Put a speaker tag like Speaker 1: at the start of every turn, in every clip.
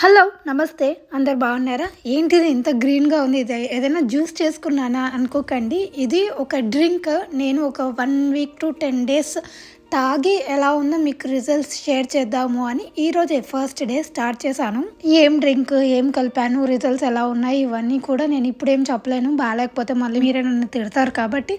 Speaker 1: Hello నమస్తే. అందరు బాగున్నారా? ఏంటిది ఇంత గ్రీన్గా ఉంది? ఇది ఏదైనా జ్యూస్ చేసుకున్నానా అనుకోకండి. ఇది ఒక డ్రింక్. నేను ఒక one week to ten days తాగి ఎలా ఉందో మీకు రిజల్ట్స్ షేర్ చేద్దాము అని ఈరోజే ఫస్ట్ డే స్టార్ట్ చేశాను. ఏం డ్రింక్ ఏం కలిపాను రిజల్ట్స్ ఎలా ఉన్నాయి ఇవన్నీ కూడా నేను ఇప్పుడేం చెప్పలేను. బాగాలేకపోతే మళ్ళీ మీరే నన్ను తిడతారు కాబట్టి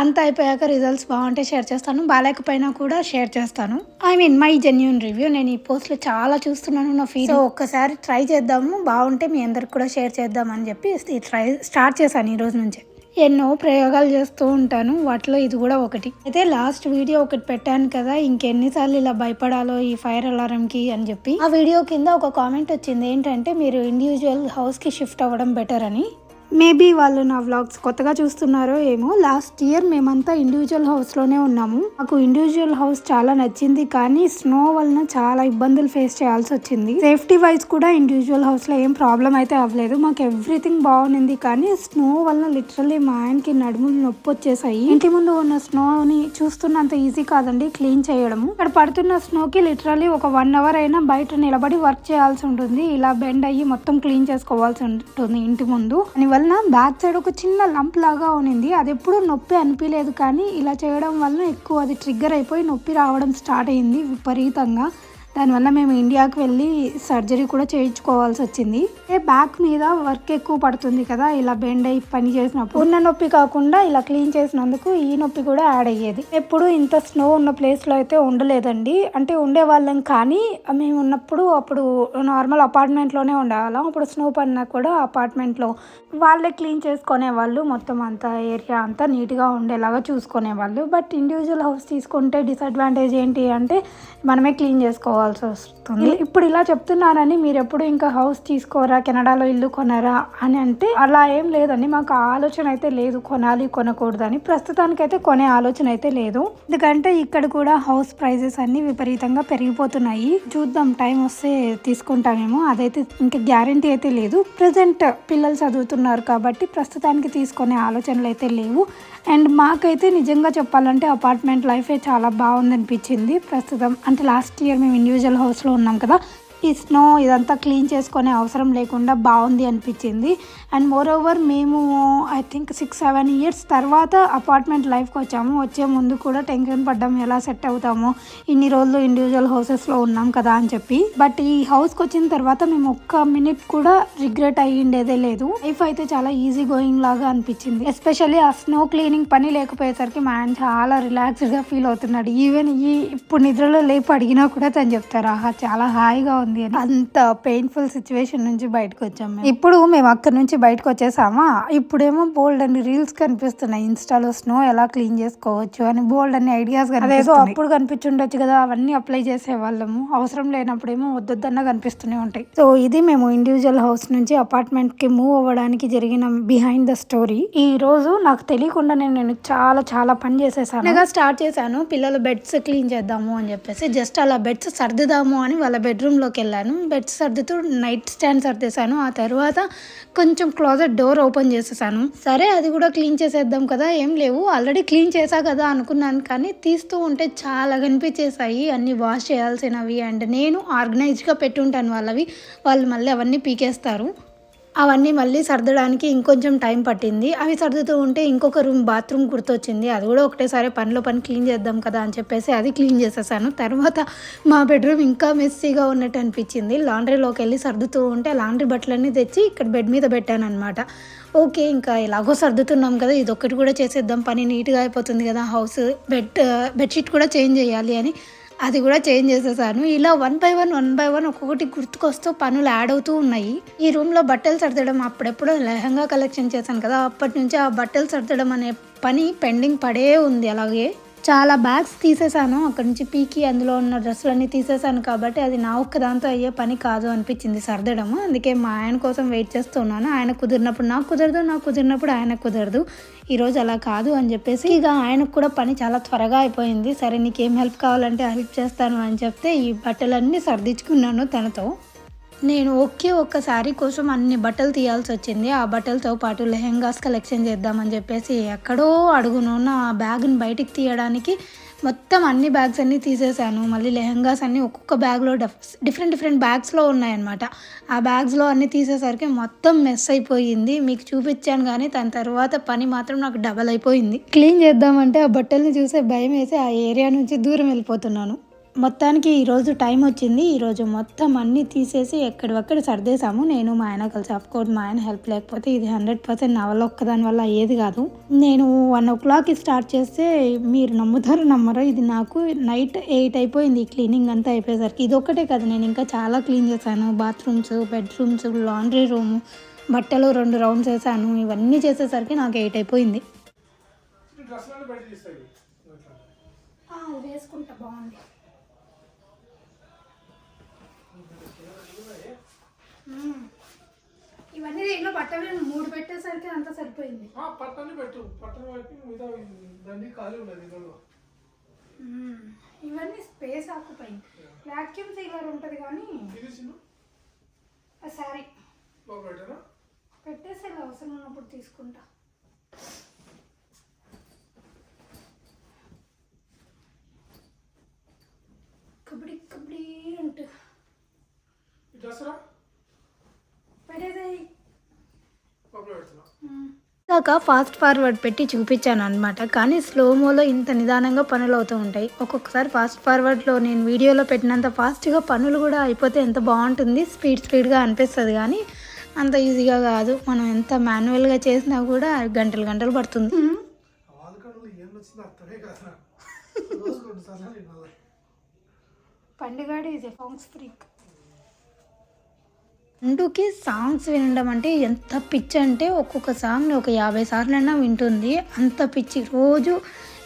Speaker 1: అంత అయిపోయాక రిజల్ట్స్ బాగుంటే షేర్ చేస్తాను. బాగాలేకపోయినా కూడా షేర్ చేస్తాను. I mean my genuine review నేను ఈ పోస్ట్లో చాలా చూస్తున్నాను నా ఫీల్ ఒక్కసారి ట్రై చేద్దాము. బాగుంటే మీ అందరికి కూడా షేర్ చేద్దాం అని చెప్పి ట్రై స్టార్ట్ చేశాను ఈ రోజు నుంచి. ఎన్నో ప్రయోగాలు చేస్తూ ఉంటాను. వాటిలో ఇది కూడా ఒకటి. అయితే లాస్ట్ వీడియో ఒకటి పెట్టాను కదా ఇంకెన్నిసార్లు ఇలా భయపడాలో ఈ ఫైర్ అలారంకి అని చెప్పి. ఆ వీడియో కింద ఒక కామెంట్ వచ్చింది. ఏంటంటే మీరు ఇండివిజువల్ హౌస్కి షిఫ్ట్ అవ్వడం బెటర్ అని. మేబీ వాళ్ళు నా వ్లాగ్స్ కొత్తగా చూస్తున్నారో ఏమో. లాస్ట్ ఇయర్ మేమంతా ఇండివిజువల్ హౌస్లోనే ఉన్నాము. మాకు ఇండివిజువల్ హౌస్ చాలా నచ్చింది కానీ స్నో వలన చాలా ఇబ్బందులు ఫేస్ చేయాల్సి వచ్చింది. సేఫ్టీ వైజ్ కూడా ఇండివిజువల్ హౌస్లో ఏం ప్రాబ్లం అయితే అవ్వలేదు. మాకు ఎవ్రీథింగ్ బాగుంది కానీ స్నో వలన లిటరల్లీ మా ఆయనకి నడుములు నొప్పి వచ్చేసాయి. ఇంటి ముందు ఉన్న స్నోని చూస్తున్నంత ఈజీ కాదండి క్లీన్ చేయడము. ఇక్కడ పడుతున్న స్నోకి లిటరల్లీ ఒక వన్ అవర్ అయినా బయట నిలబడి వర్క్ చేయాల్సి ఉంటుంది. ఇలా బెండ్ అయ్యి మొత్తం క్లీన్ చేసుకోవాల్సి ఉంటుంది ఇంటి ముందు. అని వలన బ్యాక్ సైడ్ ఒక చిన్న లంప్ లాగా ఉన్నింది. అది ఎప్పుడు నొప్పి అనిపించలేదు కానీ ఇలా చేయడం వలన ఎక్కువ అది ట్రిగ్గర్ అయిపోయి నొప్పి రావడం స్టార్ట్ అయింది విపరీతంగా. దానివల్ల మేము ఇండియాకి వెళ్ళి సర్జరీ కూడా చేయించుకోవాల్సి వచ్చింది. ఏ బ్యాక్ మీద వర్క్ ఎక్కువ పడుతుంది కదా ఇలా బెండ్ అయ్యి పని చేసినప్పుడు. ఉన్న నొప్పి కాకుండా ఇలా క్లీన్ చేసినందుకు ఈ నొప్పి కూడా యాడ్ అయ్యేది. ఎప్పుడు ఇంత స్నో ఉన్న ప్లేస్లో అయితే ఉండలేదండి. అంటే ఉండేవాళ్ళం కానీ మేము ఉన్నప్పుడు అప్పుడు నార్మల్ అపార్ట్మెంట్లోనే ఉండేవాళ్ళం. అప్పుడు స్నో పడినా కూడా అపార్ట్మెంట్లో వాళ్ళే క్లీన్ చేసుకునే వాళ్ళు మొత్తం అంతా ఏరియా అంతా నీట్గా ఉండేలాగా చూసుకునే వాళ్ళు బట్ ఇండివిజువల్ హౌస్ తీసుకుంటే డిసడ్వాంటేజ్ ఏంటి అంటే మనమే క్లీన్ చేసుకోవాలి. తీసుకోవాల్సి వస్తుంది. ఇప్పుడు ఇలా చెప్తున్నానని మీరు ఎప్పుడు ఇంకా హౌస్ తీసుకోరా కెనడాలో ఇల్లు కొనరా అని అంటే అలా ఏం లేదండి. మాకు ఆలోచన అయితే లేదు కొనాలి కొనకూడదని. ప్రస్తుతానికి అయితే కొనే ఆలోచన అయితే లేదు. ఎందుకంటే ఇక్కడ కూడా హౌస్ ప్రైజెస్ అన్ని విపరీతంగా పెరిగిపోతున్నాయి. చూద్దాం టైం వస్తే తీసుకుంటామేమో. అదైతే ఇంకా గ్యారంటీ అయితే లేదు. ప్రజెంట్ పిల్లలు చదువుతున్నారు కాబట్టి ప్రస్తుతానికి తీసుకునే ఆలోచనలు అయితే లేవు. అండ్ మాకైతే నిజంగా చెప్పాలంటే అపార్ట్మెంట్ లైఫే చాలా బాగుంది అనిపించింది ప్రస్తుతం అంటే లాస్ట్ ఇయర్ మేము ఇండివిజువల్ హౌస్లో ఉన్నాం కదా. ఈ స్నో ఇదంతా క్లీన్ చేసుకునే అవసరం లేకుండా బాగుంది అనిపించింది. అండ్ మోర్ ఓవర్ మేము I think six seven years తర్వాత అపార్ట్మెంట్ లైఫ్కి వచ్చాము. వచ్చే ముందు కూడా టెన్షన్ పడ్డాం ఎలా సెట్ అవుతామో ఇన్ని రోజులు ఇండివిజువల్ హౌసెస్లో ఉన్నాం కదా అని చెప్పి. బట్ ఈ హౌస్కి వచ్చిన తర్వాత మేము ఒక్క మినిట్ కూడా రిగ్రెట్ అయ్యిండేదే లేదు. లైఫ్ అయితే చాలా ఈజీ గోయింగ్ లాగా అనిపించింది. ఎస్పెషల్లీ ఆ స్నో క్లీనింగ్ పని లేకపోయేసరికి మా ఆయన చాలా రిలాక్స్డ్గా ఫీల్ అవుతున్నాడు. ఈవెన్ ఈ ఇప్పుడు నిద్రలో లేపు అడిగినా కూడా తను చెప్తారు ఆహా చాలా హాయిగా ఉంది అని. అంత పెయిన్ఫుల్ సిచ్యువేషన్ నుంచి బయటకు వచ్చాము ఇప్పుడు మేము అక్కడ నుంచి బయటకు వచ్చేసామా ఇప్పుడేమో బోల్డ్ అని రీల్స్ కనిపిస్తున్నాయి. ఇన్స్టాలో స్నో ఎలా క్లీన్ చేసుకోవచ్చు అని బోల్డ్ అన్ని ఐడియాస్ అదేదో అప్పుడు కనిపించుండొచ్చు కదా అవన్నీ అప్లై చేసే వాళ్ళము అవసరం లేనప్పుడేమో వద్దొద్దన్న కనిపిస్తూనే ఉంటాయి. సో ఇది మేము ఇండివిజువల్ హౌస్ నుంచి అపార్ట్మెంట్కి మూవ్ అవ్వడానికి జరిగిన బిహైండ్ ద స్టోరీ ఈ రోజు నాకు తెలియకుండా నేను చాలా చాలా పని చేసేసాను. స్టార్ట్ చేశాను. పిల్లలు బెడ్స్ క్లీన్ చేద్దాము అని చెప్పేసి జస్ట్ అలా బెడ్స్ సర్దుదాము అని వాళ్ళ బెడ్రూమ్లోకి వెళ్ళాను. బెడ్ సర్దుతూ నైట్ స్టాండ్ సర్దేశాను. ఆ తర్వాత కొంచెం క్లోజెట్ డోర్ ఓపెన్ చేసేసాను. సరే అది కూడా క్లీన్ చేసేద్దాం కదా ఏం లేవు. ఆల్రెడీ క్లీన్ చేసా కదా అనుకున్నాను కానీ తీస్తూ ఉంటే చాలా కనిపించేసాయి అన్నీ వాష్ చేయాల్సినవి అండ్ నేను ఆర్గనైజ్గా పెట్టుంటాను వాళ్ళవి. వాళ్ళు మళ్ళీ అవన్నీ పీకేస్తారు. అవన్నీ మళ్ళీ సర్దడానికి ఇంకొంచెం టైం పట్టింది. అవి సర్దుతూ ఉంటే ఇంకొక రూమ్ బాత్రూమ్ గుర్తొచ్చింది. అది కూడా ఒకటేసారి పనిలో పని క్లీన్ చేద్దాం కదా అని చెప్పేసి అది క్లీన్ చేసేసాను. తర్వాత మా బెడ్రూమ్ ఇంకా మెస్సీగా ఉన్నట్టు అనిపించింది. లాండ్రీలోకి వెళ్ళి సర్దుతూ ఉంటే లాండ్రీ బట్టలన్నీ తెచ్చి ఇక్కడ బెడ్ మీద పెట్టాను అనమాట ఓకే ఇంకా ఎలాగో సర్దుతున్నాం కదా ఇది ఒక్కటి కూడా చేసేద్దాం. పని నీట్గా అయిపోతుంది కదా హౌస్ బెడ్ బెడ్షీట్ కూడా చేంజ్ చేయాలి అని అది కూడా చేంజ్ చేసేసాను. ఇలా one by one one by one ఒక్కొక్కటి గుర్తుకొస్తూ పనులు యాడ్ అవుతూ ఉన్నాయి. ఈ రూమ్లో బట్టలు సర్దడం అప్పుడెప్పుడు లెహంగా కలెక్షన్ చేశాను కదా అప్పటి నుంచి ఆ బట్టలు సర్దడం అనే పని పెండింగ్ పడే ఉంది అలాగే. చాలా బ్యాగ్స్ తీసేసాను. అక్కడి నుంచి పీకి అందులో ఉన్న డ్రెస్సులన్నీ తీసేసాను కాబట్టి అది నా ఒక్క దాంతో అయ్యే పని కాదు అనిపించింది సర్దడము. అందుకే మా ఆయన కోసం వెయిట్ చేస్తున్నాను. ఆయన కుదిరినప్పుడు నాకు కుదరదు నాకు కుదిరినప్పుడు ఆయన కుదరదు. ఈరోజు అలా కాదు అని చెప్పేసి ఇక ఆయనకు కూడా పని చాలా త్వరగా అయిపోయింది. సరే నీకేం హెల్ప్ కావాలంటే హెల్ప్ చేస్తాను అని చెప్తే ఈ బట్టలన్నీ సర్దించుకున్నాను తనతో. నేను ఒకే ఒక్క శారీ కోసం అన్ని బట్టలు తీయాల్సి వచ్చింది. ఆ బట్టలతో పాటు లెహెంగాస్ కలెక్షన్ చేద్దామని చెప్పేసి ఎక్కడో అడుగును. ఆ బ్యాగ్ని బయటికి తీయడానికి మొత్తం అన్ని బ్యాగ్స్ అన్నీ తీసేసాను మళ్ళీ లెహెంగాస్ అన్నీ ఒక్కొక్క బ్యాగ్లో డిఫరెంట్ డిఫరెంట్ బ్యాగ్స్లో ఉన్నాయన్నమాట. ఆ బ్యాగ్స్లో అన్నీ తీసేసరికి మొత్తం మెస్ అయిపోయింది. మీకు చూపించాను కానీ దాని తర్వాత పని మాత్రం నాకు డబల్ అయిపోయింది. క్లీన్ చేద్దామంటే ఆ బట్టల్ని చూసే భయం వేసి ఆ ఏరియా నుంచి దూరం వెళ్ళిపోతున్నాను. మొత్తానికి ఈరోజు టైం వచ్చింది. ఈరోజు మొత్తం అన్నీ తీసేసి ఎక్కడివక్కడ సర్దేశాము. నేను మా ఆయన కలిసి కోర్స్ మా ఆయన హెల్ప్ లేకపోతే ఇది హండ్రెడ్ పర్సెంట్ నా వల్ల ఒక్కదాని వల్ల అయ్యేది కాదు. నేను వన్ ఓ క్లాక్కి స్టార్ట్ చేస్తే మీరు నమ్ముతారు నమ్మరో ఇది నాకు నైట్ ఎయిట్ అయిపోయింది. ఈ క్లీనింగ్ అంతా అయిపోయేసరికి ఇది ఒక్కటే కదా. నేను ఇంకా చాలా క్లీన్ చేశాను. బాత్రూమ్స్ బెడ్రూమ్స్ లాండ్రీ రూమ్ బట్టలు రెండు రౌండ్స్ వేసాను ఇవన్నీ చేసేసరికి నాకు ఎయిట్ అయిపోయింది. వేసుకుంటా బాగుంది. బట్టలు మూడు పెట్టేసరికి అంతా సరిపోయింది.
Speaker 2: ఆ, పట్టని పెట్టు. పట్టణ వైపు మిగతా దాన్ని ఖాళీ ఉన్నది.
Speaker 1: ఇవన్నీ స్పేస్ ఆకుపై వ్యాక్యూమ్ సీలర్ ఉంటుంది కానీ
Speaker 2: పెట్టారా
Speaker 1: పెట్టేసి అవసరం ఉన్నప్పుడు తీసుకుంటా. కబడ్డీ కబడ్డీ అంటూ.
Speaker 2: ఈ డ్రెస్సురా
Speaker 1: పెట్టేదే
Speaker 2: పప్పులో పెడుతున్నా
Speaker 1: దాకా ఫాస్ట్ ఫార్వర్డ్ పెట్టి చూపించాను అనమాట కానీ స్లోమోలో ఇంత నిదానంగా పనులు అవుతూ ఉంటాయి. ఒక్కొక్కసారి ఫాస్ట్ ఫార్వర్డ్లో నేను వీడియోలో పెట్టినంత ఫాస్ట్గా పనులు కూడా అయిపోతే ఎంత బాగుంటుంది? స్పీడ్ స్పీడ్గా అనిపిస్తుంది కానీ అంత ఈజీగా కాదు. మనం ఎంత మాన్యువల్గా చేసినా కూడా గంటలు గంటలు పడుతుంది.
Speaker 2: ఆలుకడలు ఏం వచ్చిందో అర్థమే కదా రోజు రెండు సార్లు వినాలి
Speaker 1: పండుగాడు ఈజ్ సాంగ్స్ ఫ్రీక్ అంటూకి సాంగ్స్ వినడం అంటే ఎంత పిచ్చి అంటే ఒక్కొక్క సాంగ్ని ఒక యాభై సార్లైనా వింటుంది. అంత పిచ్చి. రోజు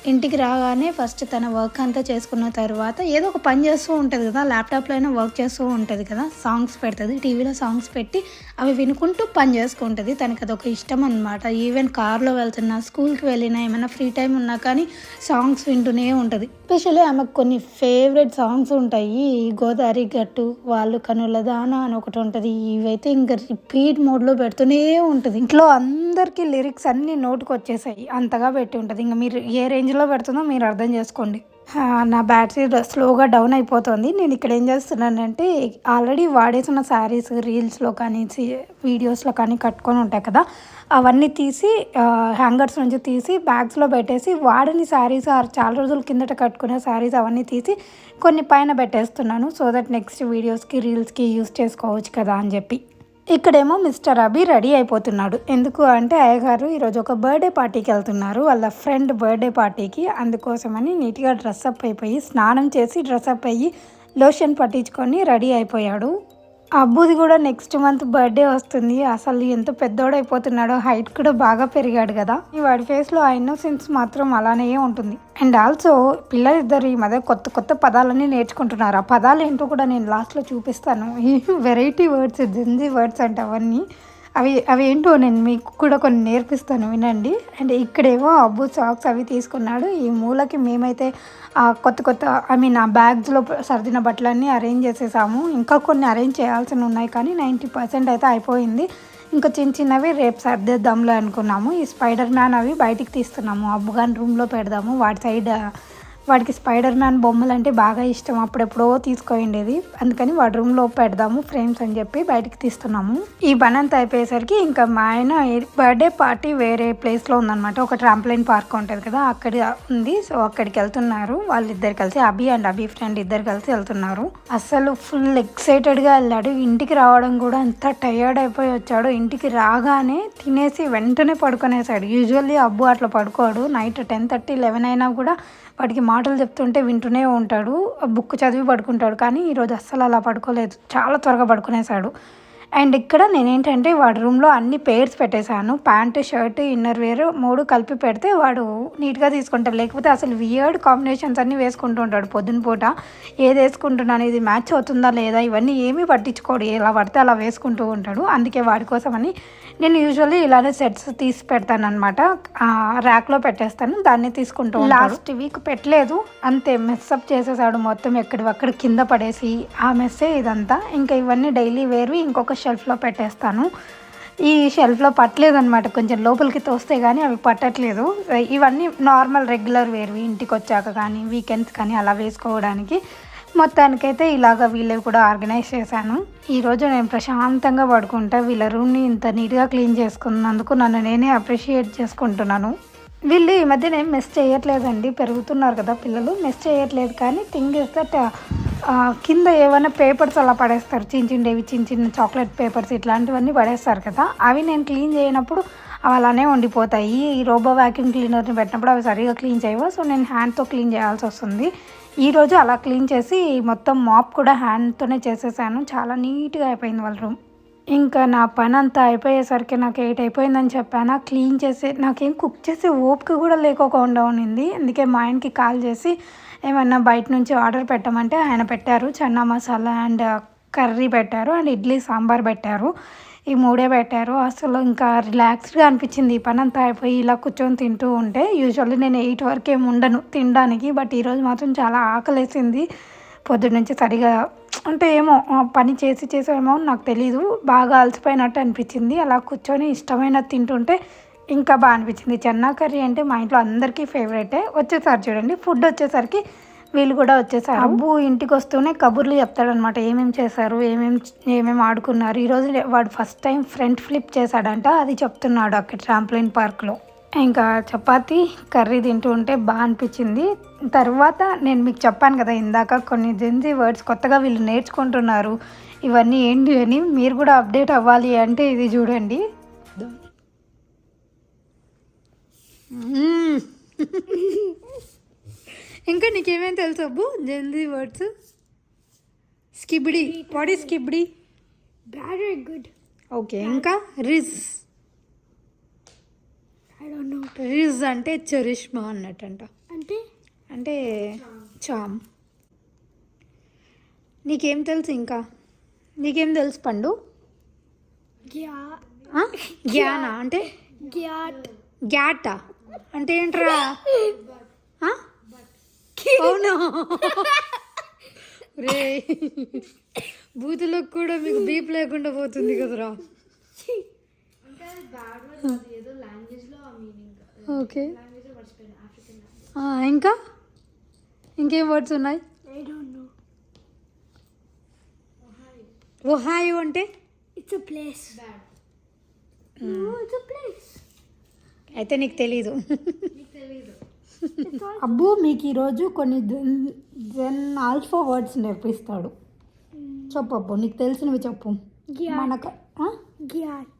Speaker 1: ఇంటికి రాగానే ఫస్ట్ తన వర్క్ అంతా చేసుకున్న తర్వాత ఏదో ఒక పని చేస్తూ ఉంటుంది కదా ల్యాప్టాప్లో అయినా వర్క్ చేస్తూ ఉంటుంది కదా సాంగ్స్ పెడుతుంది టీవీలో సాంగ్స్ పెట్టి అవి వినుకుంటూ పని చేసుకుంటుంది. తనకి అదొక ఇష్టం అనమాట ఈవెన్ కార్లో వెళ్తున్నా స్కూల్కి వెళ్ళినా ఏమైనా ఫ్రీ టైం ఉన్నా కానీ సాంగ్స్ వింటూనే ఉంటుంది. ఎస్పెషల్లీ ఆమెకు కొన్ని ఫేవరెట్ సాంగ్స్ ఉంటాయి. గోదావరి గట్టు వాళ్ళు కనుల దాన అని ఒకటి ఉంటుంది. ఇవైతే ఇంకా రిపీట్ మోడ్లో పెడుతూనే ఉంటుంది. ఇంట్లో అందరికీ లిరిక్స్ అన్నీ నోటుకు వచ్చేసాయి అంతగా పెట్టి ఉంటుంది. ఇంకా మీరు ఏ రేంజ్లో పెడుతుందో మీరు అర్థం చేసుకోండి. నా బ్యాటరీ స్లోగా డౌన్ అయిపోతుంది. నేను ఇక్కడ ఏం చేస్తున్నానంటే ఆల్రెడీ వాడేసిన శారీస్ రీల్స్లో కానీ వీడియోస్లో కానీ కట్టుకొని ఉంటాయి కదా అవన్నీ తీసి హ్యాంగర్స్ నుంచి తీసి బ్యాగ్స్లో పెట్టేసి వాడని శారీస్ చాలా రోజుల కిందట కట్టుకునే శారీస్ అవన్నీ తీసి కొన్ని పైన పెట్టేస్తున్నాను. సో దట్ నెక్స్ట్ వీడియోస్కి రీల్స్కి యూస్ చేసుకోవచ్చు కదా అని చెప్పి. ఇక్కడేమో మిస్టర్ అభి రెడీ అయిపోతున్నాడు. ఎందుకు అంటే అయ్యగారు ఈరోజు ఒక బర్త్డే పార్టీకి వెళ్తున్నారు. వాళ్ళ ఫ్రెండ్ బర్త్డే పార్టీకి. అందుకోసమని నీట్గా డ్రెస్అప్ అయిపోయి స్నానం చేసి డ్రెస్అప్ అయ్యి లోషన్ పట్టించుకొని రెడీ అయిపోయాడు. అబ్బుది కూడా నెక్స్ట్ మంత్ బర్త్డే వస్తుంది. అసలు ఎంత పెద్దోడైపోతున్నాడో హైట్ కూడా బాగా పెరిగాడు కదా. ఈ వాడి ఫేస్లో ఆ ఇన్నోసెన్స్ మాత్రం అలానే ఉంటుంది. అండ్ ఆల్సో పిల్లలిద్దరు ఈ మధ్య కొత్త కొత్త పదాలన్నీ నేర్చుకుంటున్నారు. ఆ పదాలు ఏంటో కూడా నేను లాస్ట్లో చూపిస్తాను. ఈ వెరైటీ వర్డ్స్ జింజీ వర్డ్స్ అంటే అవన్నీ అవి అవి ఏంటో నేను మీకు కూడా కొన్ని నేర్పిస్తాను వినండి. అండ్ ఇక్కడేమో అబ్బు సాక్స్ అవి తీసుకున్నాడు. ఈ మూలకి మేమైతే కొత్త కొత్త ఐ మీన్ ఆ బ్యాగ్స్లో సర్దిన బట్టలన్నీ అరేంజ్ చేసేసాము. ఇంకా కొన్ని అరేంజ్ చేయాల్సి ఉన్నాయి కానీ నైంటీ పర్సెంట్ అయితే అయిపోయింది. ఇంకా చిన్న చిన్నవి రేపు సర్దేద్దాంలో అనుకున్నాము. ఈ స్పైడర్ మ్యాన్ అవి బయటికి తీస్తున్నాము. అబ్బుగాని రూమ్లో పెడదాము. వాటి సైడ్ వాడికి స్పైడర్ మ్యాన్ బొమ్మలు అంటే బాగా ఇష్టం. అప్పుడెప్పుడో తీసుకోండేది అందుకని వాడి రూమ్లో పెడదాము ఫ్రేమ్స్ అని చెప్పి బయటికి తీస్తున్నాము. ఈ పని అంతా అయిపోయేసరికి ఇంకా మా ఆయన బర్త్డే పార్టీ వేరే ప్లేస్లో ఉందన్నమాట. ఒక ట్రాంప్లైన్ పార్క్ ఉంటుంది కదా అక్కడ ఉంది. సో అక్కడికి వెళ్తున్నారు. వాళ్ళిద్దరు కలిసి అభి అండ్ అభి ఫ్రెండ్ ఇద్దరు కలిసి వెళ్తున్నారు. అసలు ఫుల్ ఎక్సైటెడ్గా వెళ్ళాడు. ఇంటికి రావడం కూడా అంత టయర్డ్ అయిపోయి వచ్చాడు. ఇంటికి రాగానే తినేసి వెంటనే పడుకునేసాడు. యూజువల్లీ అబ్బు అట్లా పడుకోడు. నైట్ టెన్ థర్టీ లెవెన్ అయినా కూడా వాడికి మాటలు చెప్తుంటే వింటూనే ఉంటాడు. బుక్ చదివి పడుకుంటాడు. కానీ ఈరోజు అస్సలు అలా పడుకోలేదు. చాలా త్వరగా పడుకునేసాడు అండ్ ఇక్కడ నేనేంటంటే వాడి రూమ్లో అన్ని పేర్స్ పెట్టేశాను. ప్యాంట్ షర్ట్ ఇన్నర్ వేర్ మూడు కలిపి పెడితే వాడు నీట్గా తీసుకుంటాడు. లేకపోతే అసలు వియర్డ్ కాంబినేషన్స్ అన్నీ వేసుకుంటూ ఉంటాడు పొద్దున పూట. ఏది వేసుకుంటున్నాను ఇది మ్యాచ్ అవుతుందా లేదా ఇవన్నీ ఏమీ పట్టించుకోడు. ఎలా పడితే అలా వేసుకుంటూ ఉంటాడు. అందుకే వాడి కోసమని నేను యూజువల్లీ ఇలానే సెట్స్ తీసి పెడతాను అనమాట ర్యాక్లో పెట్టేస్తాను. దాన్ని తీసుకుంటూ లాస్ట్ వీక్ పెట్టలేదు. అంతే మెస్అప్ చేసేసాడు మొత్తం ఎక్కడివక్కడ కింద పడేసి. ఆ మెస్సే ఇదంతా. ఇంకా ఇవన్నీ డైలీ వేర్వి. ఇంకొక షెల్ఫ్లో పెట్టేస్తాను. ఈ షెల్ఫ్లో పట్టలేదు అనమాట కొంచెం లోపలికి తోస్తే కానీ అవి పట్టట్లేదు. ఇవన్నీ నార్మల్ రెగ్యులర్ వేర్వి. ఇంటికి వచ్చాక కానీ వీకెండ్స్ కానీ అలా వేసుకోవడానికి. మొత్తానికైతే ఇలాగ వీళ్ళవి కూడా ఆర్గనైజ్ చేశాను. ఈరోజు నేను ప్రశాంతంగా పడుకుంటా. వీళ్ళ రూమ్ని ఇంత నీట్గా క్లీన్ చేసుకున్నందుకు నన్ను నేనే అప్రిషియేట్ చేసుకుంటున్నాను. వీళ్ళు ఈ మధ్య నేను మెస్ చేయట్లేదండి. పెరుగుతున్నారు కదా పిల్లలు. మెస్ చేయట్లేదు కానీ థింగ్ ఇస్ దట్ కింద ఏమైనా పేపర్స్ అలా పడేస్తారు. చిన్న చిన్నవి చిన్న చిన్న చాక్లెట్ పేపర్స్ ఇట్లాంటివన్నీ పడేస్తారు కదా. అవి నేను క్లీన్ చేయనప్పుడు అవి అలానే ఉండిపోతాయి. ఈ రోబో వ్యాక్యూమ్ క్లీనర్ని పెట్టినప్పుడు అవి సరిగా క్లీన్ చేయవు. సో నేను హ్యాండ్తో క్లీన్ చేయాల్సి వస్తుంది. ఈరోజు అలా క్లీన్ చేసి మొత్తం మాప్ కూడా హ్యాండ్తోనే చేసేసాను. చాలా నీట్గా అయిపోయింది వాళ్ళ రూమ్. ఇంకా నా పని అంతా అయిపోయేసరికి నాకు ఎయిట్ అయిపోయిందని చెప్పాను. క్లీన్ చేసే నాకేం కుక్ చేసే ఓపిక కూడా లేకోకుండా ఉండింది. అందుకే మా ఆయనకి కాల్ చేసి ఏమన్నా బయట నుంచి ఆర్డర్ పెట్టమంటే ఆయన పెట్టారు. చన్నా మసాలా అండ్ కర్రీ పెట్టారు అండ్ ఇడ్లీ సాంబార్ పెట్టారు. ఈ మూడే పెట్టారు. అసలు ఇంకా రిలాక్స్డ్గా అనిపించింది. ఈ పని అంతా అయిపోయి ఇలా కూర్చొని తింటూ ఉంటే యూజువల్లీ నేను ఎయిట్ వరకు ఏమి ఉండను తినడానికి. బట్ ఈరోజు మాత్రం చాలా ఆకలేసింది. పొద్దున్న నుంచి సరిగా అంటే ఏమో పని చేసి చేసేమో నాకు తెలీదు. బాగా అలసిపోయినట్టు అనిపించింది. అలా కూర్చొని ఇష్టమైనది తింటుంటే ఇంకా బాగా అనిపించింది. చెన్నా కర్రీ అంటే మా ఇంట్లో అందరికీ ఫేవరెటే. వచ్చేసారి చూడండి ఫుడ్ వచ్చేసరికి వీళ్ళు కూడా వచ్చేసారు. అబ్బు ఇంటికి వస్తూనే కబుర్లు చెప్తాడనమాట. ఏమేమి చేశారు ఏమేమి ఏమేమి ఆడుకున్నారు. ఈరోజు వాడు ఫస్ట్ టైం ఫ్రంట్ ఫ్లిప్ చేశాడంట. అది చెప్తున్నాడు అక్కడ ట్రాంప్లైన్ పార్క్లో. ఇంకా చపాతి కర్రీ తింటూ ఉంటే బాగా అనిపించింది. తర్వాత నేను మీకు చెప్పాను కదా ఇందాక కొన్ని జెన్జీ వర్డ్స్ కొత్తగా వీళ్ళు నేర్చుకుంటున్నారు. ఇవన్నీ ఏంటి అని మీరు కూడా అప్డేట్ అవ్వాలి అంటే ఇది చూడండి. ఇంకా నీకేమేం తెలుసు Abbu Gen Z words skibidi what is skibidi
Speaker 3: Very good.
Speaker 1: Okay ఇంకా రిజ్. రిజ్ అంటే చరిష్మా అన్నట్టంట
Speaker 3: Ante?
Speaker 1: అంటే చామ్ నీకేం తెలుసు ఇంకా నీకేం తెలుసు పండు. ఆ? జ్ఞాన అంటే
Speaker 3: Gyat.
Speaker 1: గ్యాట అంటే ఏంట్రా? అవునా రే బూతులకు కూడా మీకు బీప్ లేకుండా పోతుంది కదరా ఓకే ఇంకా ఇంకేం వర్డ్స్ ఉన్నాయి. ఒహాయో అంటే
Speaker 3: It's a place. Bad.
Speaker 1: అయితే నీకు తెలీదు. అబ్బు మీకు ఈరోజు కొన్ని జెన్ జెన్ ఆల్ఫా వర్డ్స్ నేర్పిస్తాడు. చెప్పు అబ్బు నీకు తెలిసినవి చెప్పు. మనకు
Speaker 3: Gyat.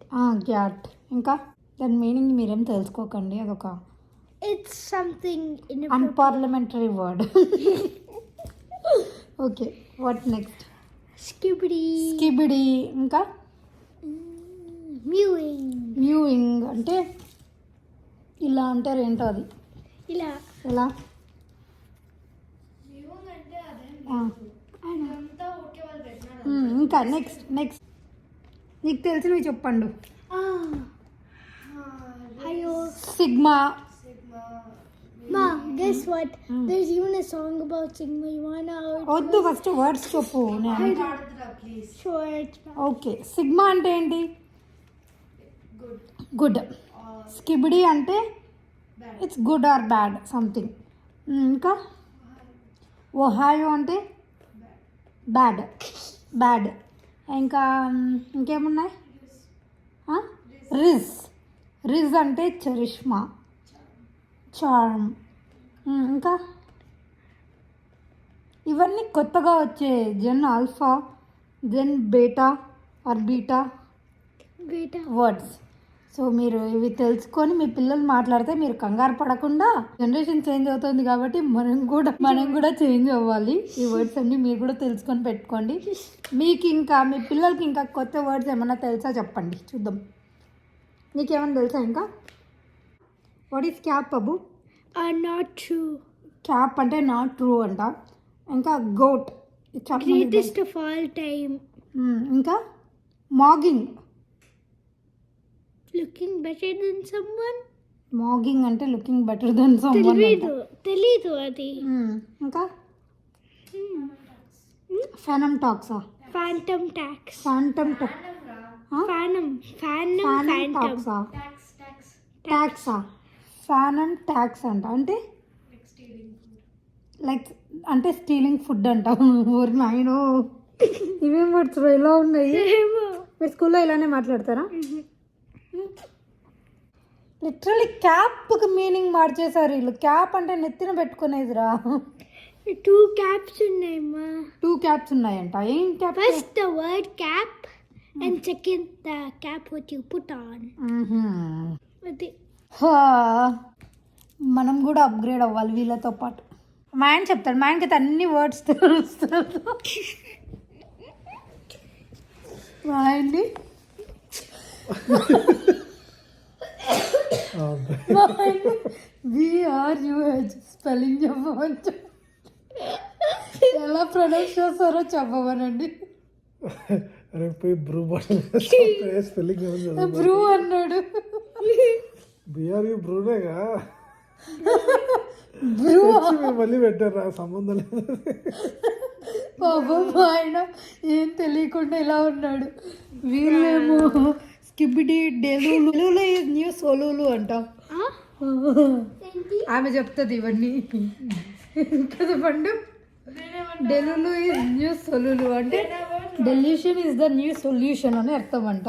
Speaker 1: గ్యాట్. ఇంకా దాని మీనింగ్ మీరేం తెలుసుకోకండి అదొక
Speaker 3: in a
Speaker 1: unparliamentary word okay what next
Speaker 3: skibidi.
Speaker 1: Skibidi ఇంకా?
Speaker 3: Mewing.
Speaker 1: మ్యూయింగ్ అంటే ఇలా అంటారు ఏంటో అది.
Speaker 3: ఇలా.
Speaker 1: మ్మ్, ఇంకా నెక్స్ట్ నెక్స్ట్ నీకు తెలిసినవి చెప్పండు.
Speaker 3: Hayo.
Speaker 1: Sigma.
Speaker 3: guess what? There's even a song about Sigma. You wanna how it
Speaker 1: వద్దు ఫస్ట్ వర్డ్స్ చెప్పు నేను? ఓకే సిగ్మా అంటే ఏంటి? గుడ్ స్కిబిడి అంటే it's good or bad something ఇంకా? ఒహాయో అంటే బ్యాడ్ బ్యాడ్ ఇంకా ఇంకేమున్నాయి? రిజ్ రిజ్ అంటే చరిష్మా. చార్మ్ ఇంకా? ఇవన్నీ కొత్తగా వచ్చే gen alpha gen beta or beta
Speaker 3: Beta.
Speaker 1: Words. So మీరు ఇవి తెలుసుకొని మీ పిల్లలు మాట్లాడితే మీరు కంగారు పడకుండా జనరేషన్ చేంజ్ అవుతుంది కాబట్టి మనం కూడా మనం కూడా చేంజ్ అవ్వాలి. ఈ వర్డ్స్ అన్ని మీరు కూడా తెలుసుకొని పెట్టుకోండి. మీకు ఇంకా మీ పిల్లలకి ఇంకా కొత్త వర్డ్స్ ఏమైనా తెలుసా చెప్పండి. చూద్దాం. నీకేమైనా తెలుసా ఇంకా? What is cap Abu
Speaker 3: not true.
Speaker 1: Cap అంటే నాట్ ట్రూ అంట. ఇంకా గోట్
Speaker 3: all time.
Speaker 1: ఇంకా? మాగింగ్
Speaker 3: Looking better than someone.
Speaker 1: మాగింగ్ అంటే లుకింగ్ బెటర్ దెన్ సమ్
Speaker 3: తెలీదు తెలీదు అది.
Speaker 1: ఇంకా? Fanum taxa
Speaker 3: phantom tax
Speaker 1: phantom and
Speaker 3: Phantom.
Speaker 1: టాక్సా ట్యాక్సా ఫ్యాన్ అండ్ ట్యాక్స్ అంట. అంటే? లైక్ అంటే స్టీలింగ్ ఫుడ్ అంట. ఊరి నాయను. ఇవేం వర్డ్స్ ఎలా ఉన్నాయి? మీరు స్కూల్లో ఇలానే మాట్లాడతారా? లిటరలీ క్యాప్కి మీనింగ్ మార్చేశారు వీళ్ళు. క్యాప్ అంటే నెత్తిన పెట్టుకునేదిరా.
Speaker 3: In there, ma.
Speaker 1: Two caps ఉన్నాయంట. ఏం cap
Speaker 3: word cap, and second the cap what you put on. With it.
Speaker 1: మనం కూడా అప్గ్రేడ్ అవ్వాలి వీళ్ళతో పాటు. మా ఆయన చెప్తాడు. మా ఆయనకి అయితే అన్ని వర్డ్స్ తెలుస్తాడు మా ఆయన్ని మా ఆయన్ని విఆర్ యూహెచ్ స్పెల్లింగ్ చెప్పమని చెప్పు. ఎలా ప్రొనౌన్స్ చేస్తారో చెప్పమనండి.
Speaker 2: అరే పోయి బ్రూ స్పెల్లింగ్
Speaker 1: బ్రూ అన్నాడు.
Speaker 2: బిఆర్యూ బ్రూనేగా
Speaker 1: బ్రూ
Speaker 2: మళ్ళీ పెట్టారు? సంబంధం లేదు.
Speaker 1: పాపం ఆయన ఏం తెలియకుండా ఇలా ఉన్నాడు. వీళ్ళేమో స్కిబిడి డెలులు న్యూ సొలులు అంట? ఆమె చెప్తుంది ఇవన్నీ. కదా పండు? డెలులు ఇస్ న్యూ సొలులు అంటే delusion is the new solution అని అర్థం అంట.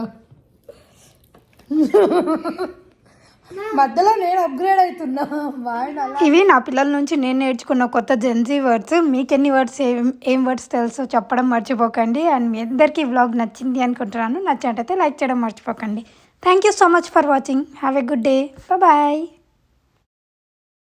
Speaker 1: మధ్యలో నేను అప్గ్రేడ్ అవుతున్నా ఇవి నా పిల్లల నుంచి నేను నేర్చుకున్న కొత్త జెన్జీ వర్డ్స్ మీకు ఎన్ని వర్డ్స్ ఏం ఏం వర్డ్స్ తెలుసో చెప్పడం మర్చిపోకండి. అండ్ మీ అందరికీ వ్లాగ్ నచ్చింది అనుకుంటున్నాను. నచ్చినట్టయితే లైక్ చేయడం మర్చిపోకండి. Thank you so much for watching have a good day bye